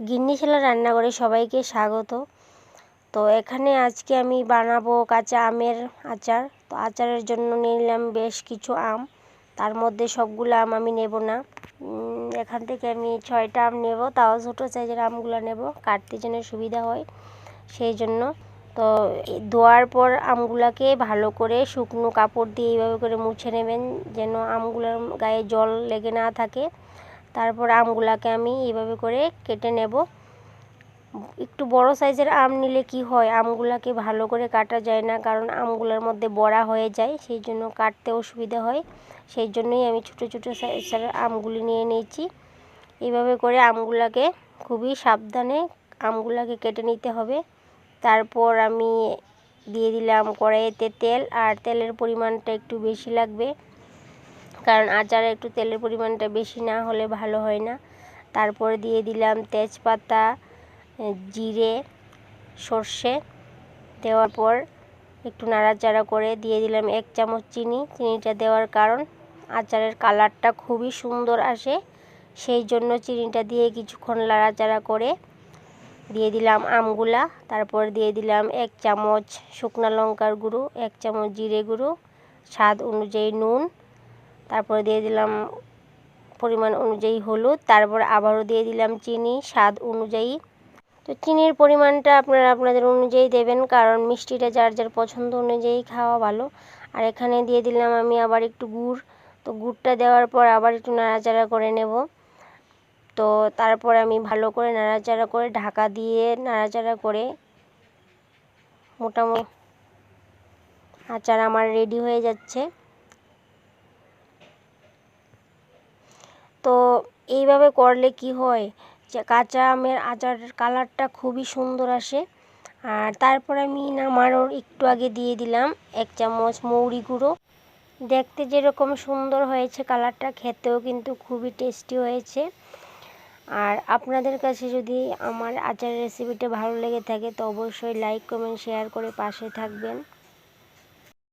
গিন্নি ছেলে রান্নাঘরে সবাইকে স্বাগত। তো এখানে আজকে আমি বানাবো কাঁচা আমের আচার। তো আচারের জন্য নিলাম বেশ কিছু আম। তার মধ্যে সবগুলো আম আমি নেব না। এখান থেকে আমি ছয়টা আম নেব। তাও ছোটো সাইজের আমগুলো নেব। কাটতে যেন সুবিধা হয় সেই জন্য। তো ধোয়ার পর আমগুলাকে ভালো করে শুকনো কাপড় দিয়ে এইভাবে করে মুছে নেবেন। যেন আমগুলোর গায়ে জল লেগে না থাকে। তারপর আমগুলাকে আমি এইভাবে করে কেটে নেব। একটু বড় সাইজের আম নিলে কি হয়? আমগুলাকে ভালো করে কাটা যায় না, কারণ আমগুলোর মধ্যে বড়া হয়ে যায় সেই জন্য কাটতে অসুবিধা হয়। সেই জন্যই আমি ছোটো ছোটো সাইজের আমগুলি নিয়ে নিয়েছি। এইভাবে করে আমগুলাকে খুবই সাবধানে আমগুলাকে কেটে নিতে হবে। তারপর আমি দিয়ে দিলাম কড়াইতে তেল, আর তেলের পরিমাণটা একটু বেশি লাগবে। কারণ আচারে একটু তেলের পরিমাণটা বেশি না হলে ভালো হয় না। তারপরে দিয়ে দিলাম তেজপাতা জিরে, সর্ষে। দেওয়ার পর একটু নাড়াচাড়া করে দিয়ে দিলাম এক চামচ চিনি। চিনিটা দেওয়ার কারণ আচারের কালারটা খুবই সুন্দর আসে। সেই জন্য চিনিটা দিয়ে কিছুক্ষণ নাড়াচাড়া করে দিয়ে দিলাম আমগুলা। তারপর দিয়ে দিলাম এক চামচ শুকনো লঙ্কার গুঁড়ো, এক চামচ জিরে গুঁড়ো, স্বাদ অনুযায়ী নুন। তারপরে দিয়ে দিলাম পরিমাণ অনুযায়ী হলুদ, তারপর আবারও দিয়ে দিলাম চিনি, স্বাদ অনুযায়ী। তো চিনির পরিমাণটা আপনারা আপনাদের অনুযায়ী দেবেন, কারণ মিষ্টিটা যার যার পছন্দ অনুযায়ী খাওয়া ভালো। আর এখানে দিয়ে দিলাম আমি আবার একটু গুড়। তো গুড়টা দেওয়ার পর আবার একটু নাড়াচাড়া করে নেব। তো তারপর আমি ভালো করে নাড়াচাড়া করে ঢাকা দিয়ে নাড়াচাড়া করে মোটামুটি আচার আমার রেডি হয়ে যাচ্ছে। তো এইভাবে করলে কি হয়? যে কাঁচা আমের আচার কালারটা খুবই সুন্দর আসে। আর তারপর আমি নামানোর একটু আগে দিয়ে দিলাম এক চামচ মৌরি গুঁড়ো। দেখতে যেরকম সুন্দর হয়েছে কালারটা, খেতেও কিন্তু খুবই টেস্টি হয়েছে। আর আপনাদের কাছে যদি আমার আচার রেসিপিটা ভালো লেগে থাকে তো অবশ্যই লাইক, কমেন্ট, শেয়ার করে পাশে থাকবেন।